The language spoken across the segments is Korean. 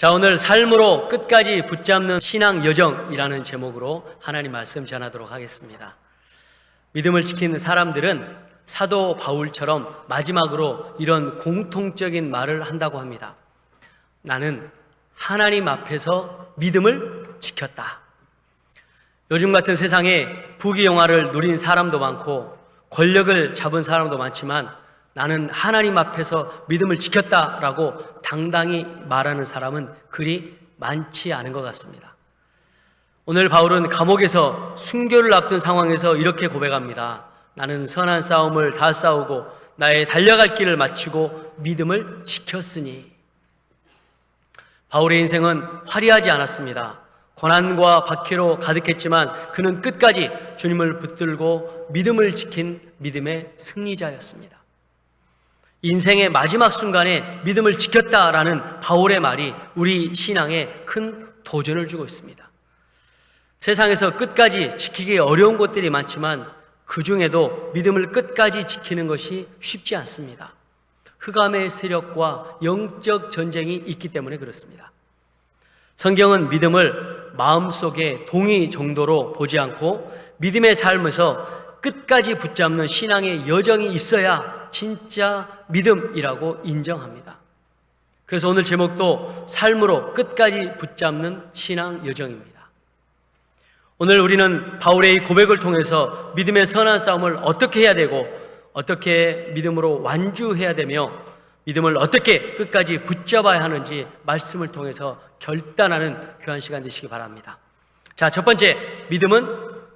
자, 오늘 삶으로 끝까지 붙잡는 신앙 여정이라는 제목으로 하나님 말씀 전하도록 하겠습니다. 믿음을 지키는 사람들은 사도 바울처럼 마지막으로 이런 공통적인 말을 한다고 합니다. 나는 하나님 앞에서 믿음을 지켰다. 요즘 같은 세상에 부귀 영화를 누린 사람도 많고 권력을 잡은 사람도 많지만 나는 하나님 앞에서 믿음을 지켰다라고 당당히 말하는 사람은 그리 많지 않은 것 같습니다. 오늘 바울은 감옥에서 순교를 앞둔 상황에서 이렇게 고백합니다. 나는 선한 싸움을 다 싸우고 나의 달려갈 길을 마치고 믿음을 지켰으니. 바울의 인생은 화려하지 않았습니다. 고난과 박해로 가득했지만 그는 끝까지 주님을 붙들고 믿음을 지킨 믿음의 승리자였습니다. 인생의 마지막 순간에 믿음을 지켰다라는 바울의 말이 우리 신앙에 큰 도전을 주고 있습니다. 세상에서 끝까지 지키기 어려운 것들이 많지만 그 중에도 믿음을 끝까지 지키는 것이 쉽지 않습니다. 흑암의 세력과 영적 전쟁이 있기 때문에 그렇습니다. 성경은 믿음을 마음속에 동의 정도로 보지 않고 믿음의 삶에서 끝까지 붙잡는 신앙의 여정이 있어야 진짜 믿음이라고 인정합니다. 그래서 오늘 제목도 삶으로 끝까지 붙잡는 신앙 여정입니다. 오늘 우리는 바울의 고백을 통해서 믿음의 선한 싸움을 어떻게 해야 되고 어떻게 믿음으로 완주해야 되며 믿음을 어떻게 끝까지 붙잡아야 하는지 말씀을 통해서 결단하는 교한 시간 되시기 바랍니다. 자, 첫 번째, 믿음은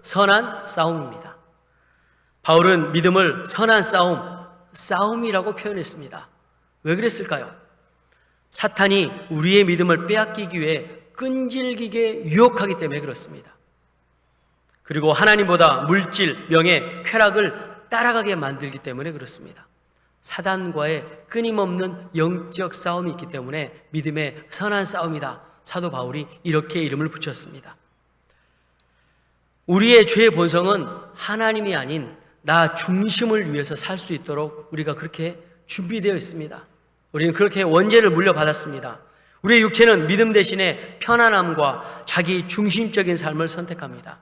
선한 싸움입니다. 바울은 믿음을 선한 싸움, 싸움이라고 표현했습니다. 왜 그랬을까요? 사탄이 우리의 믿음을 빼앗기기 위해 끈질기게 유혹하기 때문에 그렇습니다. 그리고 하나님보다 물질, 명예, 쾌락을 따라가게 만들기 때문에 그렇습니다. 사단과의 끊임없는 영적 싸움이 있기 때문에 믿음의 선한 싸움이다. 사도 바울이 이렇게 이름을 붙였습니다. 우리의 죄의 본성은 하나님이 아닌 나 중심을 위해서 살 수 있도록 우리가 그렇게 준비되어 있습니다. 우리는 그렇게 원죄를 물려받았습니다. 우리의 육체는 믿음 대신에 편안함과 자기 중심적인 삶을 선택합니다.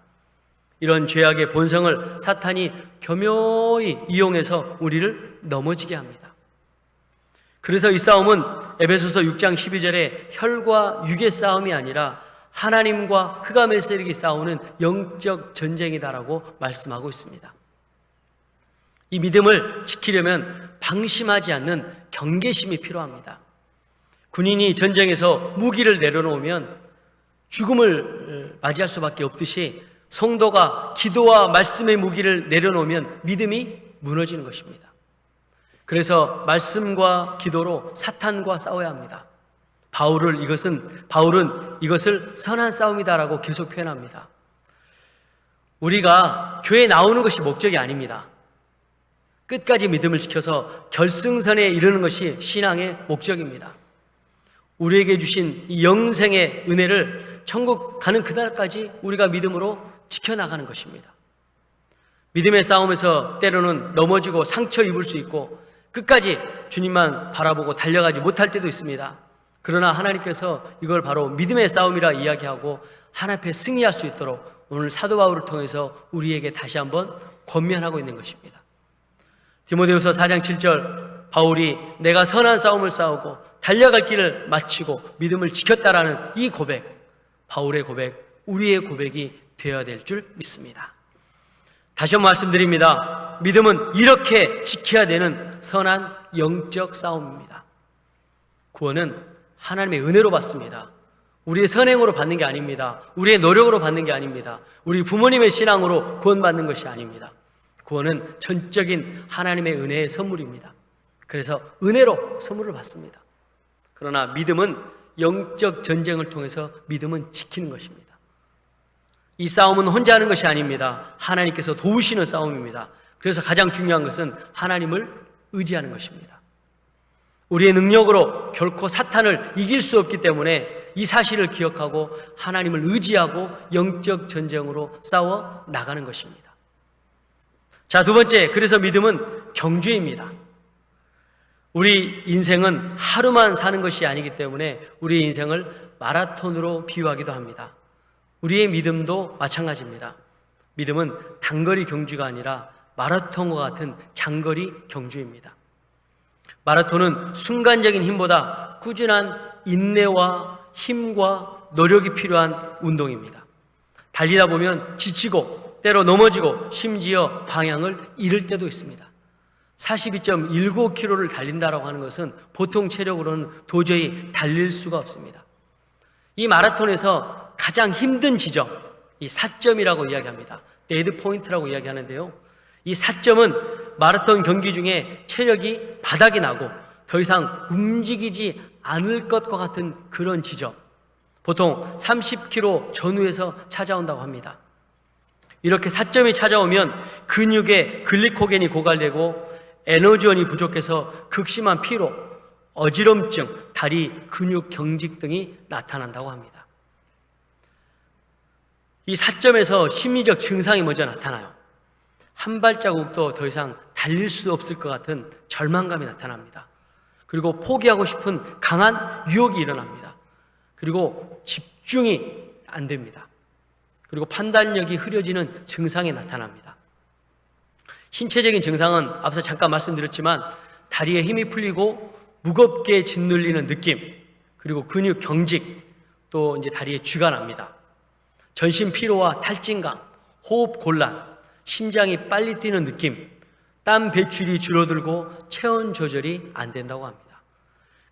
이런 죄악의 본성을 사탄이 교묘히 이용해서 우리를 넘어지게 합니다. 그래서 이 싸움은 에베소서 6장 12절에 혈과 육의 싸움이 아니라 하나님과 흑암의 세력이 싸우는 영적 전쟁이다라고 말씀하고 있습니다. 이 믿음을 지키려면 방심하지 않는 경계심이 필요합니다. 군인이 전쟁에서 무기를 내려놓으면 죽음을 맞이할 수밖에 없듯이 성도가 기도와 말씀의 무기를 내려놓으면 믿음이 무너지는 것입니다. 그래서 말씀과 기도로 사탄과 싸워야 합니다. 바울을 이것은 바울은 이것을 선한 싸움이다라고 계속 표현합니다. 우리가 교회 나오는 것이 목적이 아닙니다. 끝까지 믿음을 지켜서 결승선에 이르는 것이 신앙의 목적입니다. 우리에게 주신 이 영생의 은혜를 천국 가는 그날까지 우리가 믿음으로 지켜나가는 것입니다. 믿음의 싸움에서 때로는 넘어지고 상처 입을 수 있고 끝까지 주님만 바라보고 달려가지 못할 때도 있습니다. 그러나 하나님께서 이걸 바로 믿음의 싸움이라 이야기하고 하나님 앞에 승리할 수 있도록 오늘 사도 바울을 통해서 우리에게 다시 한번 권면하고 있는 것입니다. 디모데후서 4장 7절 바울이 내가 선한 싸움을 싸우고 달려갈 길을 마치고 믿음을 지켰다라는 이 고백 바울의 고백 우리의 고백이 되어야 될 줄 믿습니다. 다시 한번 말씀드립니다. 믿음은 이렇게 지켜야 되는 선한 영적 싸움입니다. 구원은 하나님의 은혜로 받습니다. 우리의 선행으로 받는 게 아닙니다. 우리의 노력으로 받는 게 아닙니다. 우리 부모님의 신앙으로 구원받는 것이 아닙니다. 구원은 전적인 하나님의 은혜의 선물입니다. 그래서 은혜로 선물을 받습니다. 그러나 믿음은 영적 전쟁을 통해서 믿음은 지키는 것입니다. 이 싸움은 혼자 하는 것이 아닙니다. 하나님께서 도우시는 싸움입니다. 그래서 가장 중요한 것은 하나님을 의지하는 것입니다. 우리의 능력으로 결코 사탄을 이길 수 없기 때문에 이 사실을 기억하고 하나님을 의지하고 영적 전쟁으로 싸워 나가는 것입니다. 자, 두 번째, 그래서 믿음은 경주입니다. 우리 인생은 하루만 사는 것이 아니기 때문에 우리 인생을 마라톤으로 비유하기도 합니다. 우리의 믿음도 마찬가지입니다. 믿음은 단거리 경주가 아니라 마라톤과 같은 장거리 경주입니다. 마라톤은 순간적인 힘보다 꾸준한 인내와 힘과 노력이 필요한 운동입니다. 달리다 보면 지치고 때로 넘어지고 심지어 방향을 잃을 때도 있습니다. 42.19km를 달린다라고 하는 것은 보통 체력으로는 도저히 달릴 수가 없습니다. 이 마라톤에서 가장 힘든 지점, 이 4점이라고 이야기합니다. 데드 포인트라고 이야기하는데요. 이 4점은 마라톤 경기 중에 체력이 바닥이 나고 더 이상 움직이지 않을 것과 같은 그런 지점. 보통 30km 전후에서 찾아온다고 합니다. 이렇게 4점이 찾아오면 근육에 글리코겐이 고갈되고 에너지원이 부족해서 극심한 피로, 어지럼증, 다리 근육 경직 등이 나타난다고 합니다. 이 4점에서 심리적 증상이 먼저 나타나요. 한 발자국도 더 이상 달릴 수 없을 것 같은 절망감이 나타납니다. 그리고 포기하고 싶은 강한 유혹이 일어납니다. 그리고 집중이 안 됩니다. 그리고 판단력이 흐려지는 증상이 나타납니다. 신체적인 증상은 앞서 잠깐 말씀드렸지만 다리에 힘이 풀리고 무겁게 짓눌리는 느낌, 그리고 근육 경직, 또 이제 다리에 쥐가 납니다. 전신 피로와 탈진감, 호흡 곤란, 심장이 빨리 뛰는 느낌, 땀 배출이 줄어들고 체온 조절이 안 된다고 합니다.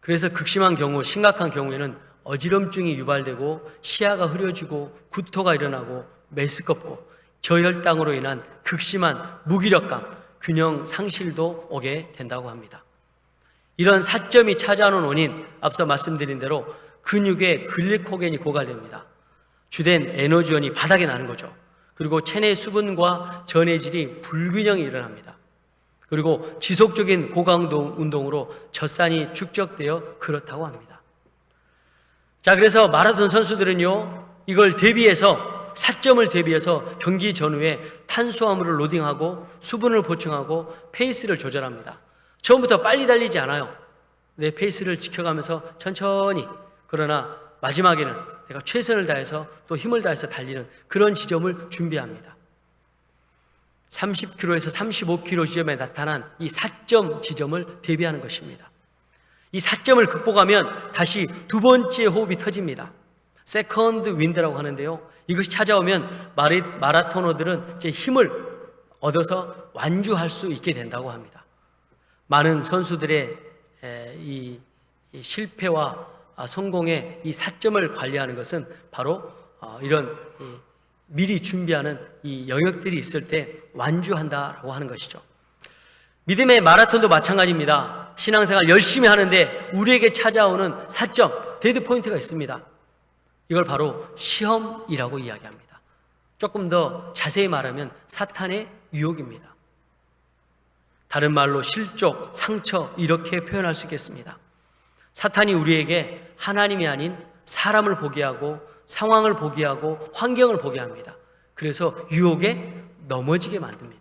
그래서 극심한 경우, 심각한 경우에는 어지럼증이 유발되고 시야가 흐려지고 구토가 일어나고 메스껍고 저혈당으로 인한 극심한 무기력감, 균형 상실도 오게 된다고 합니다. 이런 사점이 찾아오는 원인, 앞서 말씀드린 대로 근육에 글리코겐이 고갈됩니다. 주된 에너지원이 바닥에 나는 거죠. 그리고 체내 수분과 전해질이 불균형이 일어납니다. 그리고 지속적인 고강도 운동으로 젖산이 축적되어 그렇다고 합니다. 자, 그래서 마라톤 선수들은요, 이걸 대비해서, 사점을 대비해서 경기 전후에 탄수화물을 로딩하고 수분을 보충하고 페이스를 조절합니다. 처음부터 빨리 달리지 않아요. 내 페이스를 지켜가면서 천천히, 그러나 마지막에는 내가 최선을 다해서 또 힘을 다해서 달리는 그런 지점을 준비합니다. 30km에서 35km 지점에 나타난 이 4점 지점을 대비하는 것입니다. 이 4점을 극복하면 다시 두 번째 호흡이 터집니다. 세컨드 윈드라고 하는데요. 이것이 찾아오면 마리, 마라토너들은 이제 힘을 얻어서 완주할 수 있게 된다고 합니다. 많은 선수들의 이 실패와 성공의 이 4점을 관리하는 것은 바로 어, 이런 미리 준비하는 이 영역들이 있을 때 완주한다라고 하는 것이죠. 믿음의 마라톤도 마찬가지입니다. 신앙생활 열심히 하는데 우리에게 찾아오는 사점, 데드 포인트가 있습니다. 이걸 바로 시험이라고 이야기합니다. 조금 더 자세히 말하면 사탄의 유혹입니다. 다른 말로 실족, 상처 이렇게 표현할 수 있겠습니다. 사탄이 우리에게 하나님이 아닌 사람을 보게 하고 상황을 보게 하고 환경을 보게 합니다. 그래서 유혹에 넘어지게 만듭니다.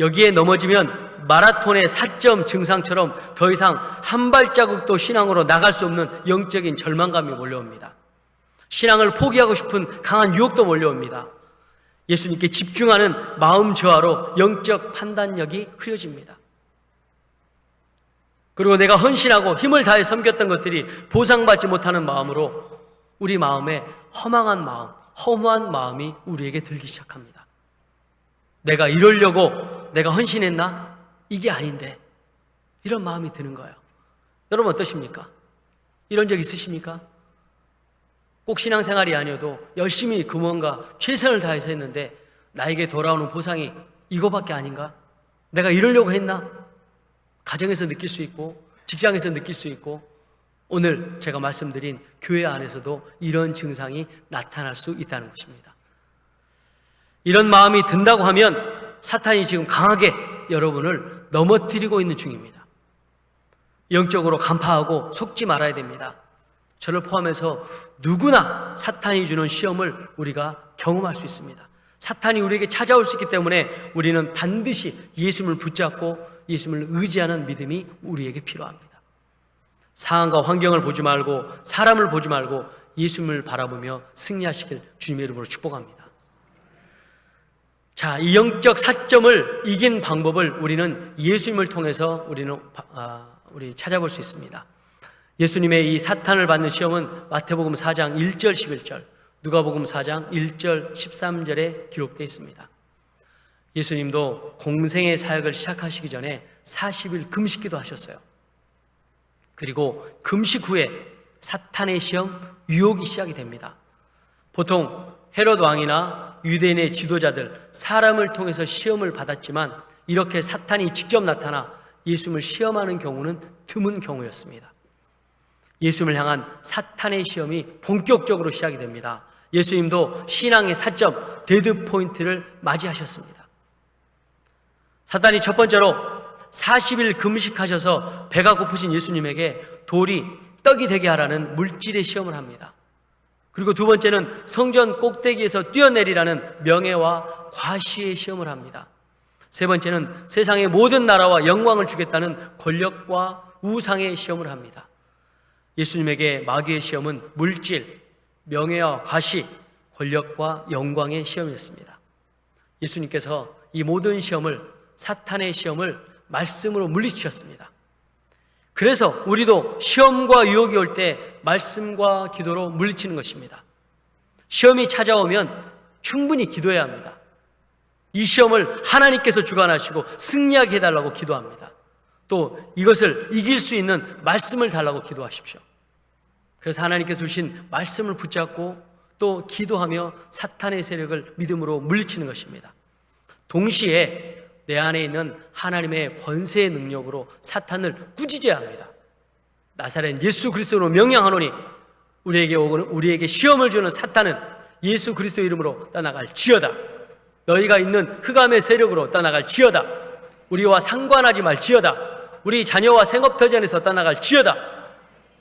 여기에 넘어지면 마라톤의 사점 증상처럼 더 이상 한 발자국도 신앙으로 나갈 수 없는 영적인 절망감이 몰려옵니다. 신앙을 포기하고 싶은 강한 유혹도 몰려옵니다. 예수님께 집중하는 마음 저하로 영적 판단력이 흐려집니다. 그리고 내가 헌신하고 힘을 다해 섬겼던 것들이 보상받지 못하는 마음으로 우리 마음에 허망한 마음, 허무한 마음이 우리에게 들기 시작합니다. 내가 이러려고 내가 헌신했나? 이게 아닌데. 이런 마음이 드는 거예요. 여러분 어떠십니까? 이런 적 있으십니까? 꼭 신앙생활이 아니어도 열심히 그 무언가 최선을 다해서 했는데 나에게 돌아오는 보상이 이거밖에 아닌가? 내가 이러려고 했나? 가정에서 느낄 수 있고 직장에서 느낄 수 있고 오늘 제가 말씀드린 교회 안에서도 이런 증상이 나타날 수 있다는 것입니다. 이런 마음이 든다고 하면 사탄이 지금 강하게 여러분을 넘어뜨리고 있는 중입니다. 영적으로 간파하고 속지 말아야 됩니다. 저를 포함해서 누구나 사탄이 주는 시험을 우리가 경험할 수 있습니다. 사탄이 우리에게 찾아올 수 있기 때문에 우리는 반드시 예수님을 붙잡고 예수님을 의지하는 믿음이 우리에게 필요합니다. 상황과 환경을 보지 말고 사람을 보지 말고 예수님을 바라보며 승리하시길 주님의 이름으로 축복합니다. 자, 이 영적 사점을 이긴 방법을 우리는 예수님을 통해서 우리는 아, 우리 찾아볼 수 있습니다. 예수님의 이 사탄을 받는 시험은 마태복음 4장 1절 11절, 누가복음 4장 1절 13절에 기록되어 있습니다. 예수님도 공생의 사역을 시작하시기 전에 40일 금식기도 하셨어요. 그리고 금식 후에 사탄의 시험, 유혹이 시작이 됩니다. 보통 헤롯 왕이나 유대인의 지도자들, 사람을 통해서 시험을 받았지만 이렇게 사탄이 직접 나타나 예수님을 시험하는 경우는 드문 경우였습니다. 예수님을 향한 사탄의 시험이 본격적으로 시작이 됩니다. 예수님도 신앙의 사점, 데드 포인트를 맞이하셨습니다. 사탄이 첫 번째로 40일 금식하셔서 배가 고프신 예수님에게 돌이 떡이 되게 하라는 물질의 시험을 합니다. 그리고 두 번째는 성전 꼭대기에서 뛰어내리라는 명예와 과시의 시험을 합니다. 세 번째는 세상의 모든 나라와 영광을 주겠다는 권력과 우상의 시험을 합니다. 예수님에게 마귀의 시험은 물질, 명예와 과시, 권력과 영광의 시험이었습니다. 예수님께서 이 모든 시험을 사탄의 시험을 말씀으로 물리치셨습니다. 그래서 우리도 시험과 유혹이 올 때 말씀과 기도로 물리치는 것입니다. 시험이 찾아오면 충분히 기도해야 합니다. 이 시험을 하나님께서 주관하시고 승리하게 해달라고 기도합니다. 또 이것을 이길 수 있는 말씀을 달라고 기도하십시오. 그래서 하나님께서 주신 말씀을 붙잡고 또 기도하며 사탄의 세력을 믿음으로 물리치는 것입니다. 동시에 내 안에 있는 하나님의 권세의 능력으로 사탄을 꾸짖어야 합니다. 나사렛 예수 그리스도로 명령하노니 우리에게 오고는 우리에게 시험을 주는 사탄은 예수 그리스도 이름으로 떠나갈 지어다. 너희가 있는 흑암의 세력으로 떠나갈 지어다. 우리와 상관하지 말 지어다. 우리 자녀와 생업터전에서 떠나갈 지어다.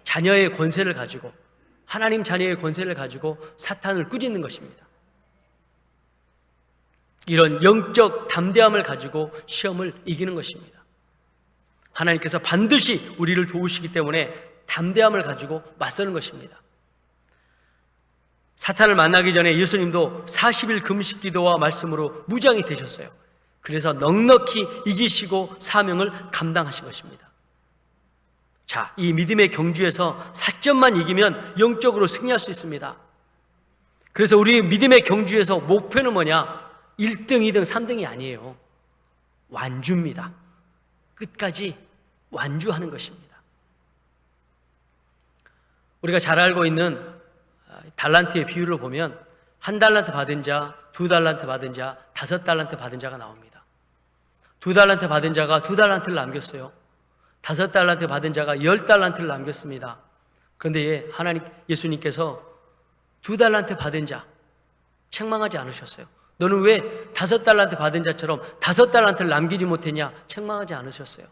자녀의 권세를 가지고 하나님 자녀의 권세를 가지고 사탄을 꾸짖는 것입니다. 이런 영적 담대함을 가지고 시험을 이기는 것입니다. 하나님께서 반드시 우리를 도우시기 때문에 담대함을 가지고 맞서는 것입니다. 사탄을 만나기 전에 예수님도 40일 금식 기도와 말씀으로 무장이 되셨어요. 그래서 넉넉히 이기시고 사명을 감당하신 것입니다. 자, 이 믿음의 경주에서 사점만 이기면 영적으로 승리할 수 있습니다. 그래서 우리 믿음의 경주에서 목표는 뭐냐? 1등, 2등, 3등이 아니에요. 완주입니다. 끝까지 완주하는 것입니다. 우리가 잘 알고 있는 아, 달란트의 비율을 보면 한 달란트 받은 자, 두 달란트 받은 자, 다섯 달란트 받은 자가 나옵니다. 두 달란트 받은 자가 두 달란트를 남겼어요. 다섯 달란트 받은 자가 열 달란트를 남겼습니다. 그런데 예, 하나님 예수님께서 두 달란트 받은 자 책망하지 않으셨어요. 너는 왜 다섯 달란트 받은 자처럼 다섯 달란트를 남기지 못했냐? 책망하지 않으셨어요.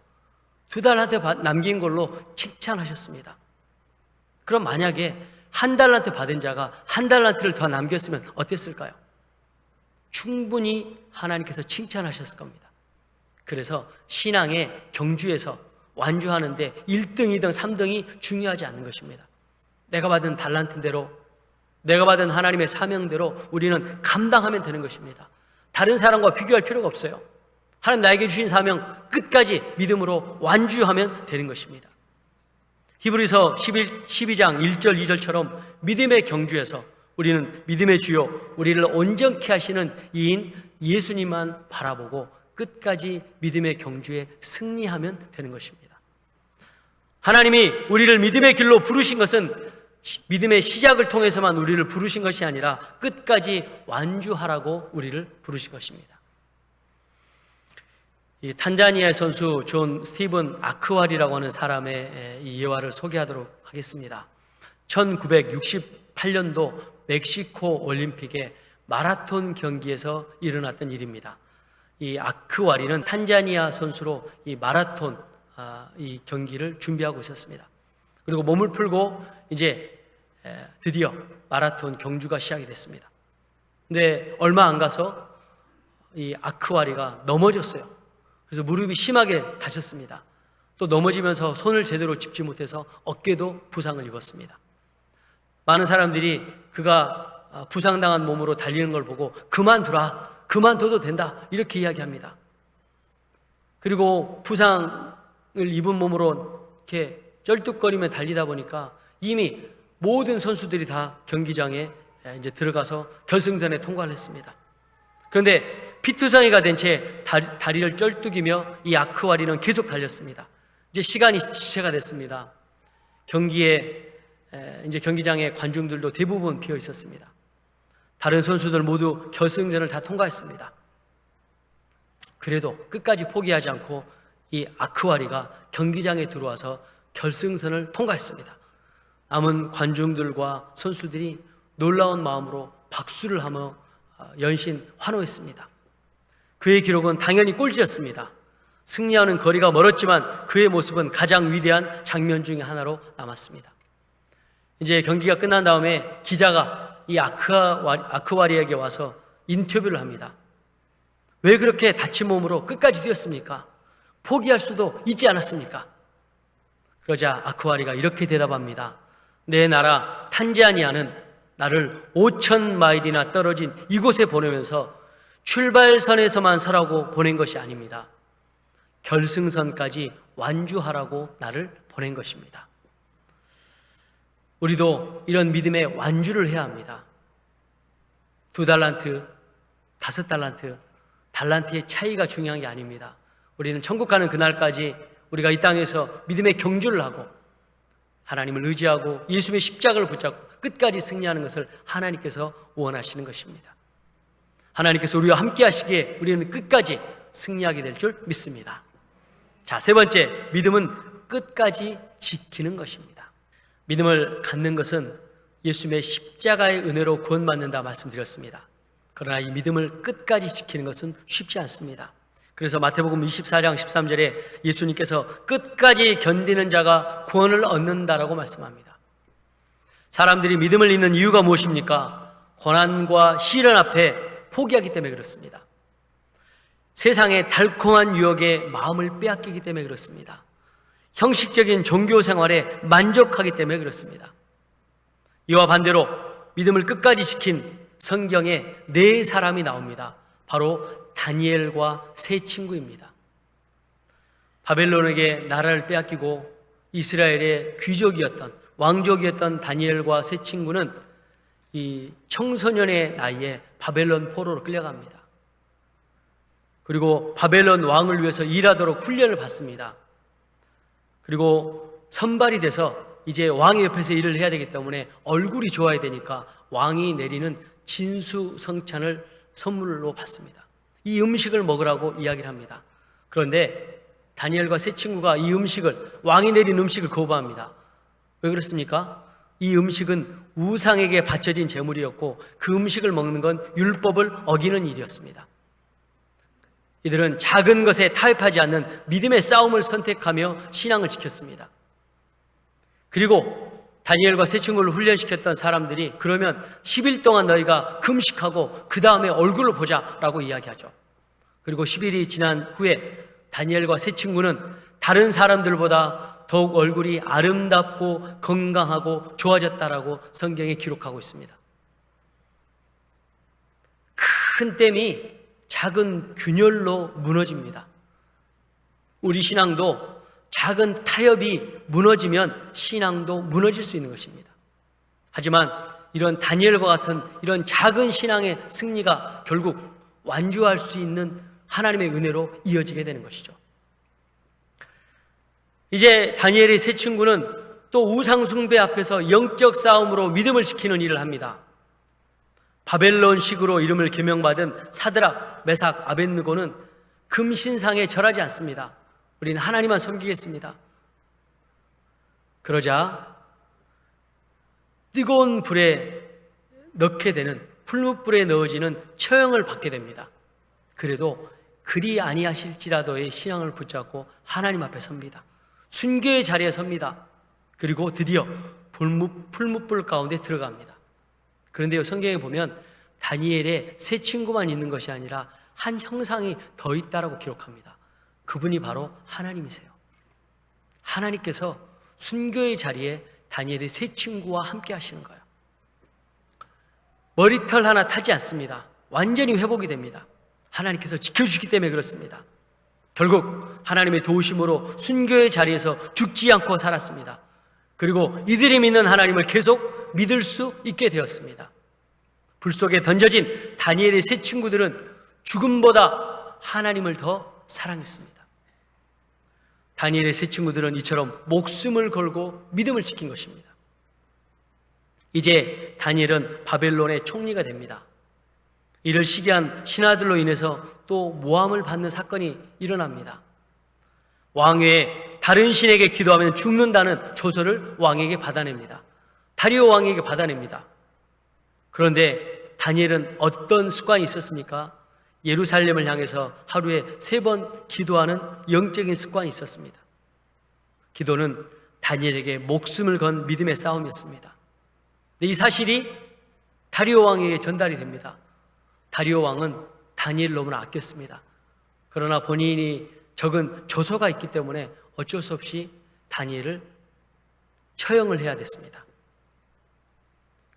두 달란트 남긴 걸로 칭찬하셨습니다. 그럼 만약에 한 달란트 받은 자가 한 달란트를 더 남겼으면 어땠을까요? 충분히 하나님께서 칭찬하셨을 겁니다. 그래서 신앙의 경주에서 완주하는데 1등, 2등, 3등이 중요하지 않는 것입니다. 내가 받은 달란트대로 내가 받은 하나님의 사명대로 우리는 감당하면 되는 것입니다. 다른 사람과 비교할 필요가 없어요. 하나님 나에게 주신 사명 끝까지 믿음으로 완주하면 되는 것입니다. 히브리서 11, 12장 1절 2절처럼 믿음의 경주에서 우리는 믿음의 주요 우리를 온전케 하시는 이인 예수님만 바라보고 끝까지 믿음의 경주에 승리하면 되는 것입니다. 하나님이 우리를 믿음의 길로 부르신 것은 믿음의 시작을 통해서만 우리를 부르신 것이 아니라 끝까지 완주하라고 우리를 부르신 것입니다. 이 탄자니아 선수 존 스티븐 아크왈이라고 하는 사람의 이 예화를 소개하도록 하겠습니다. 1968년도 멕시코 올림픽의 마라톤 경기에서 일어났던 일입니다. 이 아크와리는 탄자니아 선수로 이 마라톤 아, 이 경기를 준비하고 있었습니다. 그리고 몸을 풀고 이제 드디어 마라톤 경주가 시작이 됐습니다. 근데 얼마 안 가서 이 아크와리가 넘어졌어요. 그래서 무릎이 심하게 다쳤습니다. 또 넘어지면서 손을 제대로 짚지 못해서 어깨도 부상을 입었습니다. 많은 사람들이 그가 아, 부상당한 몸으로 달리는 걸 보고 그만두라, 그만둬도 된다 이렇게 이야기합니다. 그리고 부상을 입은 몸으로 이렇게 쩔뚝거리며 달리다 보니까 이미 모든 선수들이 다 경기장에 이제 들어가서 결승전에 통과를 했습니다. 그런데 피투성이가 된 채 다리 를 쩔뚝이며 이 아크와리는 계속 달렸습니다. 이제 시간이 지체가 됐습니다. 경기에 이제 경기장의 관중들도 대부분 비어 있었습니다. 다른 선수들 모두 결승전을 다 통과했습니다. 그래도 끝까지 포기하지 않고 이 아크와리가 경기장에 들어와서 결승선을 통과했습니다. 남은 관중들과 선수들이 놀라운 마음으로 박수를 하며 어, 연신 환호했습니다. 그의 기록은 당연히 꼴찌였습니다. 승리하는 거리가 멀었지만 그의 모습은 가장 위대한 장면 중의 하나로 남았습니다. 이제 경기가 끝난 다음에 기자가 이 아크와리, 아크와리에게 와서 인터뷰를 합니다. 왜 그렇게 다친 몸으로 끝까지 뛰었습니까? 포기할 수도 있지 않았습니까? 그러자 아크와리가 이렇게 대답합니다. 내 나라 탄자니아는 나를 5천 마일이나 떨어진 이곳에 보내면서 출발선에서만 서라고 보낸 것이 아닙니다. 결승선까지 완주하라고 나를 보낸 것입니다. 우리도 이런 믿음의 완주를 해야 합니다. 두 달란트, 다섯 달란트, 달란트의 차이가 중요한 게 아닙니다. 우리는 천국 가는 그날까지 우리가 이 땅에서 믿음의 경주를 하고 하나님을 의지하고 예수님의 십자가를 붙잡고 끝까지 승리하는 것을 하나님께서 원하시는 것입니다. 하나님께서 우리와 함께 하시기에 우리는 끝까지 승리하게 될 줄 믿습니다. 자, 세 번째, 믿음은 끝까지 지키는 것입니다. 믿음을 갖는 것은 예수님의 십자가의 은혜로 구원받는다 말씀드렸습니다. 그러나 이 믿음을 끝까지 지키는 것은 쉽지 않습니다. 그래서 마태복음 24장 13절에 예수님께서 끝까지 견디는 자가 구원을 얻는다라고 말씀합니다. 사람들이 믿음을 잃는 이유가 무엇입니까? 고난과 시련 앞에 포기하기 때문에 그렇습니다. 세상의 달콤한 유혹에 마음을 빼앗기기 때문에 그렇습니다. 형식적인 종교 생활에 만족하기 때문에 그렇습니다. 이와 반대로 믿음을 끝까지 지킨 성경에 네 사람이 나옵니다. 바로 다니엘과 세 친구입니다. 바벨론에게 나라를 빼앗기고 이스라엘의 귀족이었던 왕족이었던 다니엘과 세 친구는 이 청소년의 나이에 바벨론 포로로 끌려갑니다. 그리고 바벨론 왕을 위해서 일하도록 훈련을 받습니다. 그리고 선발이 돼서 이제 왕의 옆에서 일을 해야 되기 때문에 얼굴이 좋아야 되니까 왕이 내리는 진수성찬을 선물로 받습니다. 이 음식을 먹으라고 이야기를 합니다. 그런데 다니엘과 세 친구가 이 음식을 왕이 내린 음식을 거부합니다. 왜 그렇습니까? 이 음식은 우상에게 바쳐진 제물이었고 그 음식을 먹는 건 율법을 어기는 일이었습니다. 이들은 작은 것에 타협하지 않는 믿음의 싸움을 선택하며 신앙을 지켰습니다. 그리고 다니엘과 세 친구를 훈련시켰던 사람들이 그러면 10일 동안 너희가 금식하고 그 다음에 얼굴을 보자라고 이야기하죠. 그리고 10일이 지난 후에 다니엘과 세 친구는 다른 사람들보다 더욱 얼굴이 아름답고 건강하고 좋아졌다라고 성경에 기록하고 있습니다. 큰 댐이 작은 균열로 무너집니다. 우리 신앙도 작은 타협이 무너지면 신앙도 무너질 수 있는 것입니다. 하지만 이런 다니엘과 같은 이런 작은 신앙의 승리가 결국 완주할 수 있는 하나님의 은혜로 이어지게 되는 것이죠. 이제 다니엘의 세 친구는 또 우상숭배 앞에서 영적 싸움으로 믿음을 지키는 일을 합니다. 바벨론식으로 이름을 개명받은 사드락, 메삭, 아벤느고는 금신상에 절하지 않습니다. 우리는 하나님만 섬기겠습니다. 그러자 뜨거운 불에 넣게 되는 풀무불에 넣어지는 처형을 받게 됩니다. 그래도 그리 아니하실지라도의 신앙을 붙잡고 하나님 앞에 섭니다. 순교의 자리에 섭니다. 그리고 드디어 풀무불 가운데 들어갑니다. 그런데요, 성경에 보면 다니엘의 세 친구만 있는 것이 아니라 한 형상이 더 있다라고 기록합니다. 그분이 바로 하나님이세요. 하나님께서 순교의 자리에 다니엘의 세 친구와 함께 하시는 거예요. 머리털 하나 타지 않습니다. 완전히 회복이 됩니다. 하나님께서 지켜주기 때문에 그렇습니다. 결국 하나님의 도우심으로 순교의 자리에서 죽지 않고 살았습니다. 그리고 이들이 믿는 하나님을 계속 믿을 수 있게 되었습니다. 불 속에 던져진 다니엘의 세 친구들은 죽음보다 하나님을 더 사랑했습니다. 다니엘의 세 친구들은 이처럼 목숨을 걸고 믿음을 지킨 것입니다. 이제 다니엘은 바벨론의 총리가 됩니다. 이를 시기한 신하들로 인해서 또 모함을 받는 사건이 일어납니다. 왕 외에 다른 신에게 기도하면 죽는다는 조서를 왕에게 받아냅니다. 다리오 왕에게 받아냅니다. 그런데 다니엘은 어떤 습관이 있었습니까? 예루살렘을 향해서 하루에 세 번 기도하는 영적인 습관이 있었습니다. 기도는 다니엘에게 목숨을 건 믿음의 싸움이었습니다. 이 사실이 다리오 왕에게 전달이 됩니다. 다리오 왕은 다니엘 너무나 아꼈습니다. 그러나 본인이 적은 조서가 있기 때문에 어쩔 수 없이 다니엘을 처형을 해야 됐습니다.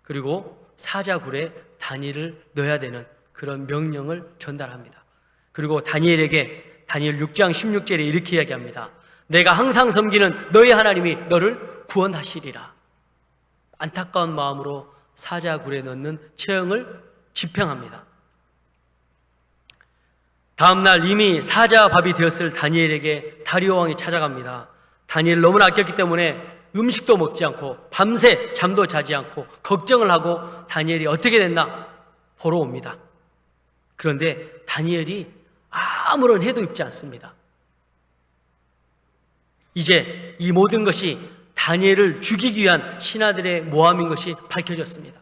그리고 사자굴에 다니엘을 넣어야 되는 그런 명령을 전달합니다. 그리고 다니엘에게 다니엘 6장 16절에 이렇게 이야기합니다. 내가 항상 섬기는 너의 하나님이 너를 구원하시리라. 안타까운 마음으로 사자굴에 넣는 처형을 집행합니다. 다음날 이미 사자 밥이 되었을 다니엘에게 다리오 왕이 찾아갑니다. 다니엘 너무나 아꼈기 때문에 음식도 먹지 않고 밤새 잠도 자지 않고 걱정을 하고 다니엘이 어떻게 됐나 보러 옵니다. 그런데 다니엘이 아무런 해도 입지 않습니다. 이제 이 모든 것이 다니엘을 죽이기 위한 신하들의 모함인 것이 밝혀졌습니다.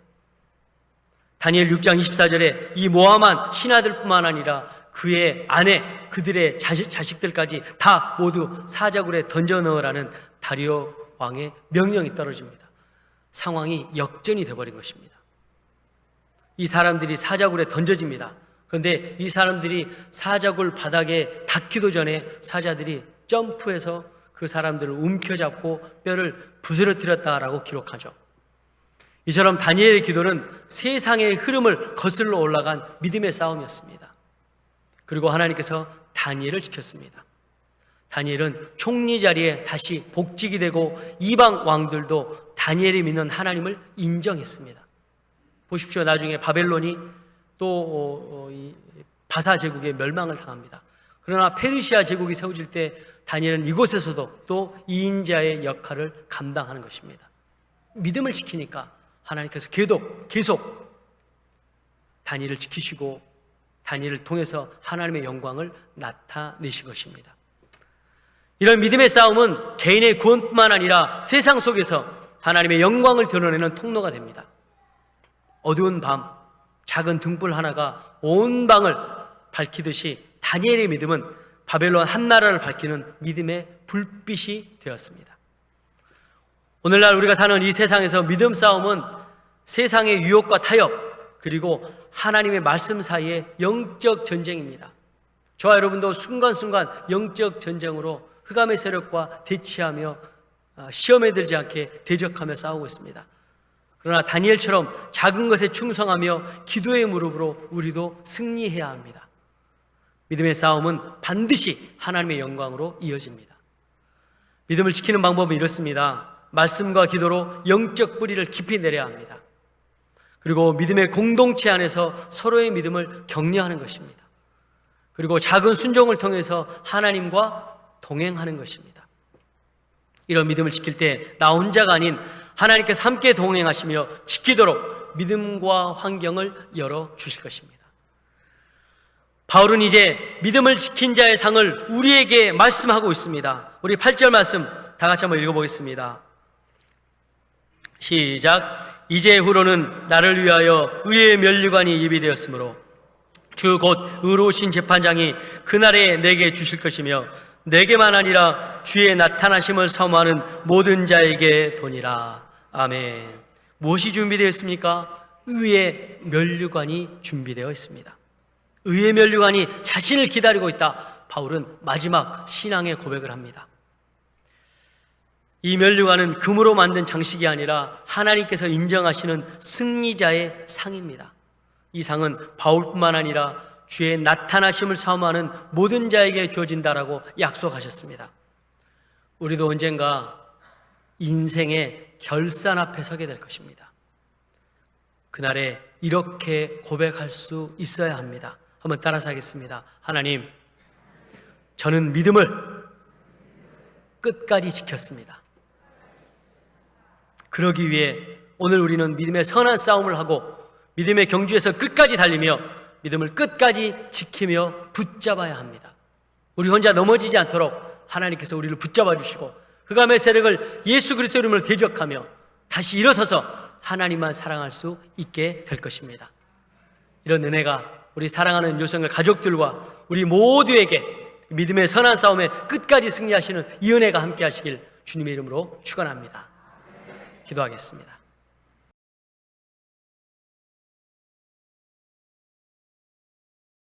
다니엘 6장 24절에 이 모함한 신하들뿐만 아니라 그의 아내, 그들의 자식, 자식들까지 다 모두 사자굴에 던져 넣으라는 다리오 왕의 명령이 떨어집니다. 상황이 역전이 되어버린 것입니다. 이 사람들이 사자굴에 던져집니다. 그런데 이 사람들이 사자굴 바닥에 닿기도 전에 사자들이 점프해서 그 사람들을 움켜잡고 뼈를 부스러뜨렸다라고 기록하죠. 이처럼 다니엘의 기도는 세상의 흐름을 거슬러 올라간 믿음의 싸움이었습니다. 그리고 하나님께서 다니엘을 지켰습니다. 다니엘은 총리 자리에 다시 복직이 되고 이방 왕들도 다니엘이 믿는 하나님을 인정했습니다. 보십시오. 나중에 바벨론이 또 어, 어, 바사 제국의 멸망을 당합니다. 그러나 페르시아 제국이 세워질 때 다니엘은 이곳에서도 또 이인자의 역할을 감당하는 것입니다. 믿음을 지키니까 하나님께서 계속 계속 다니엘을 지키시고 다니엘을 통해서 하나님의 영광을 나타내신 것입니다. 이런 믿음의 싸움은 개인의 구원뿐만 아니라 세상 속에서 하나님의 영광을 드러내는 통로가 됩니다. 어두운 밤, 작은 등불 하나가 온 방을 밝히듯이 다니엘의 믿음은 바벨론 한 나라를 밝히는 믿음의 불빛이 되었습니다. 오늘날 우리가 사는 이 세상에서 믿음 싸움은 세상의 유혹과 타협, 그리고 하나님의 말씀 사이의 영적 전쟁입니다. 저와 여러분도 순간순간 영적 전쟁으로 흑암의 세력과 대치하며 아, 시험에 들지 않게 대적하며 싸우고 있습니다. 그러나 다니엘처럼 작은 것에 충성하며 기도의 무릎으로 우리도 승리해야 합니다. 믿음의 싸움은 반드시 하나님의 영광으로 이어집니다. 믿음을 지키는 방법은 이렇습니다. 말씀과 기도로 영적 뿌리를 깊이 내려야 합니다. 그리고 믿음의 공동체 안에서 서로의 믿음을 격려하는 것입니다. 그리고 작은 순종을 통해서 하나님과 동행하는 것입니다. 이런 믿음을 지킬 때 나 혼자가 아닌 하나님께서 함께 동행하시며 지키도록 믿음과 환경을 열어 주실 것입니다. 바울은 이제 믿음을 지킨 자의 상을 우리에게 말씀하고 있습니다. 우리 8절 말씀 다 같이 한번 읽어보겠습니다. 시작. 이제 후로는 나를 위하여 의의 면류관이 예비되었으므로 주 곧 의로우신 재판장이 그날에 내게 주실 것이며 내게만 아니라 주의 나타나심을 사모하는 모든 자에게 도니라. 아멘. 무엇이 준비되어 있습니까? 의의 면류관이 준비되어 있습니다. 의의 면류관이 자신을 기다리고 있다. 바울은 마지막 신앙의 고백을 합니다. 이 면류관은 금으로 만든 장식이 아니라 하나님께서 인정하시는 승리자의 상입니다. 이 상은 바울뿐만 아니라 주의 나타나심을 사모하는 모든 자에게 주어진다라고 약속하셨습니다. 우리도 언젠가 인생의 결산 앞에 서게 될 것입니다. 그날에 이렇게 고백할 수 있어야 합니다. 한번 따라서 하겠습니다. 하나님, 저는 믿음을 끝까지 지켰습니다. 그러기 위해 오늘 우리는 믿음의 선한 싸움을 하고 믿음의 경주에서 끝까지 달리며 믿음을 끝까지 지키며 붙잡아야 합니다. 우리 혼자 넘어지지 않도록 하나님께서 우리를 붙잡아 주시고 흑암의 세력을 예수 그리스도 이름으로 대적하며 다시 일어서서 하나님만 사랑할 수 있게 될 것입니다. 이런 은혜가 우리 사랑하는 요성의 가족들과 우리 모두에게 믿음의 선한 싸움에 끝까지 승리하시는 이 은혜가 함께 하시길 주님의 이름으로 축원합니다. 기도하겠습니다.